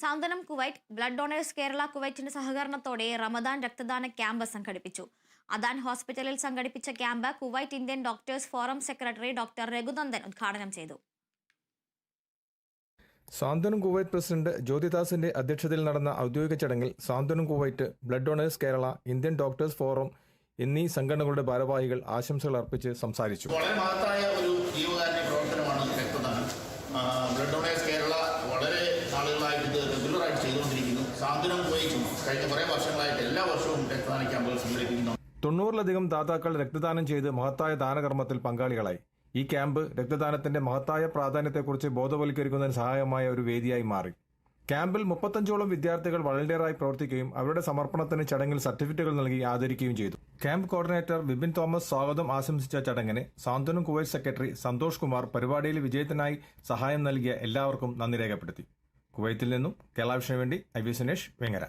സാന്ത്വനം Kuwait blood donors Kerala കുവൈറ്റിന്റെ സഹകരണത്തോടെ റമദാൻ രക്തദാന ക്യാമ്പ് സംഘടിപ്പിച്ചു. അദാൻ ഹോസ്പിറ്റലിൽ സംഘടിപ്പിച്ച camp Kuwait Indian doctors forum secretary doctor Raghunandan ഉദ്ഘാടനം ചെയ്തു. സാന്ത്വനം കുവൈറ്റ് പ്രസിഡന്റ് ജ്യോതിദാസിന്റെ അധ്യക്ഷതയിൽ നടന്ന ഔദ്യോഗിക ചടങ്ങിൽ Santhwanam Kuwait blood donors Kerala Indian doctors forum എന്നീ സംഘടനകളുടെ ഭാരവാഹികൾ ആശംസകൾ അർപ്പിച്ച് സംസാരിച്ചു. വളരെ മഹത്തായ ഒരു ജീവകാരുണ്യ പ്രവർത്തനമാണ് രക്തദാനം ആ, ബ്ലഡ് ഡൊണേഴ്സ് കേരള വളരെ നാളുകളായിട്ട് ഇത് റെഗുലറായിട്ട് ചെയ്തുകൊണ്ടിരിക്കുന്നു സാന്ത്വനം ഉപയോഗിക്കുന്നു. കഴിഞ്ഞ കുറേ വർഷങ്ങളായിട്ട് എല്ലാ വർഷവും രക്തദാന ക്യാമ്പുകൾ സംഘടിപ്പിക്കുന്നു. തൊണ്ണൂറിലധികം ദാതാക്കൾ രക്തദാനം ചെയ്ത് മഹത്തായ ദാനകർമ്മത്തിൽ പങ്കാളികളായി. ഈ ക്യാമ്പ് രക്തദാനത്തിന്റെ മഹത്തായ പ്രാധാന്യത്തെക്കുറിച്ച് ബോധവൽക്കരിക്കുന്നതിന് സഹായമായ ഒരു വേദിയായി മാറി. ക്യാമ്പിൽ മുപ്പത്തഞ്ചോളം വിദ്യാർത്ഥികൾ വളണ്ടിയറായി പ്രവർത്തിക്കുകയും അവരുടെ സമർപ്പണത്തിന് ചടങ്ങിൽ സർട്ടിഫിക്കറ്റുകൾ നൽകി ആദരിക്കുകയും ചെയ്തു. ക്യാമ്പ് കോർഡിനേറ്റർ വിപിൻ തോമസ് സ്വാഗതം ആശംസിച്ച ചടങ്ങിന് സാന്ത്വനം കുവൈറ്റ് സെക്രട്ടറി സന്തോഷ് കുമാർ പരിപാടിയിൽ വിജയത്തിനായി സഹായം നൽകിയ എല്ലാവർക്കും നന്ദി രേഖപ്പെടുത്തി. കുവൈത്തിൽ നിന്നും കേരള വേണ്ടി ഐ വി സുനേഷ് വെങ്ങര.